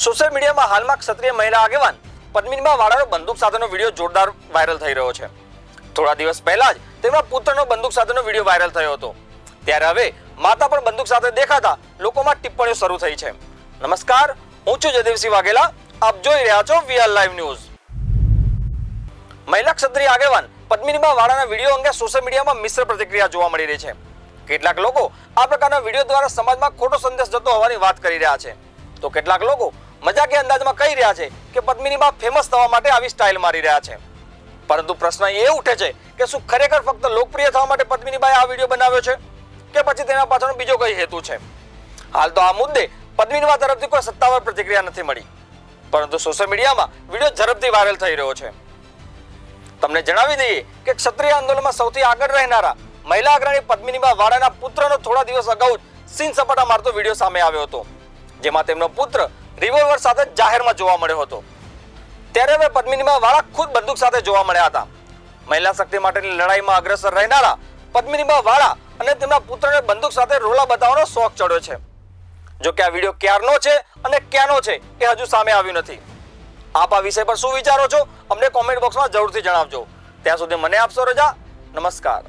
Social મીડિયામાં હાલમાં ક્ષત્રિય મહિલા આગેવાન પદ્મિનીબા વાળાનો બંદૂક સાથેનો વીડિયો જોરદાર વાયરલ થઈ રહ્યો છે. થોડા દિવસ પહેલા જ તેમના પુત્રનો બંદૂક સાથેનો વીડિયો વાયરલ થયો હતો. ત્યારે હવે માતા પણ બંદૂક સાથે દેખાતા લોકોમાં ટિપ્પણીઓ શરૂ થઈ છે. નમસ્કાર, હું છું જયદેવસિંહ વાઘેલા. આપ જોઈ રહ્યા છો વીઆર લાઈવ ન્યૂઝ. મહિલા ક્ષત્રિય આગેવાન પદ્મિનીબા વાળાના વીડિયો અંગે સોશિયલ મીડિયામાં મિશ્ર પ્રતિક્રિયા જોવા મળી રહી છે. કેટલાક લોકો આ પ્રકારના વીડિયો દ્વારા સમાજમાં ખોટો સંદેશ જતો હોવાની વાત કરી રહ્યા છે. તો કેટલાક લોકો મજાકીય અંદાજમાં કહી રહ્યા છે કે પદ્મિનીબા ફેમસ થવા માટે આવી સ્ટાઇલ મારી રહ્યા છે. પરંતુ પ્રશ્ન એ ઉઠે છે કે શું ખરેખર ફક્ત લોકપ્રિય થવા માટે પદ્મિનીબાએ આ વીડિયો બનાવ્યો છે કે પછી તેના પાછળનો બીજો કઈ હેતુ છે? હાલ તો આ મુદ્દે પદ્મિનીબા તરફથી કોઈ સત્તાવાર પ્રતિક્રિયા નથી મળી. પરંતુ સોશિયલ મીડિયામાં વીડિયો ઝડપથી વાયરલ થઈ રહ્યો છે. તમને જણાવી દઈએ કે ક્ષત્રિય આંદોલનમાં સૌથી આગળ રહેનારા મહિલા અગ્રણી પદ્મિનીબા વાળાના પુત્રનો થોડા દિવસ અગાઉ જ સીન સપાટા મારતો વીડિયો સામે આવ્યો હતો, જેમાં તેમનો પુત્ર રિવોલ્વર સાથે જાહેરમાં જોવા મળ્યો હતો. ત્યારે હવે પદ્મિનીમાં વાળા ખુદ બંદૂક સાથે જોવા મળ્યા હતા. મહિલા શક્તિ માટેની લડાઈમાં અગ્રસર રહેનારા પદ્મિનીમાં વાળા અને તેમના પુત્રને બંદૂક સાથે રોલા બતાવવાનો શોખ ચડ્યો છે. જો કે આ વીડિયો ક્યારનો છે અને ક્યાંનો છે એ હજુ સામે આવ્યું નથી. આપ આ વિષય પર શું વિચારો છો અમને કોમેન્ટ બોક્સમાં જરૂરથી જણાવજો. ત્યાં સુધી મને આપશો રજા. નમસ્કાર.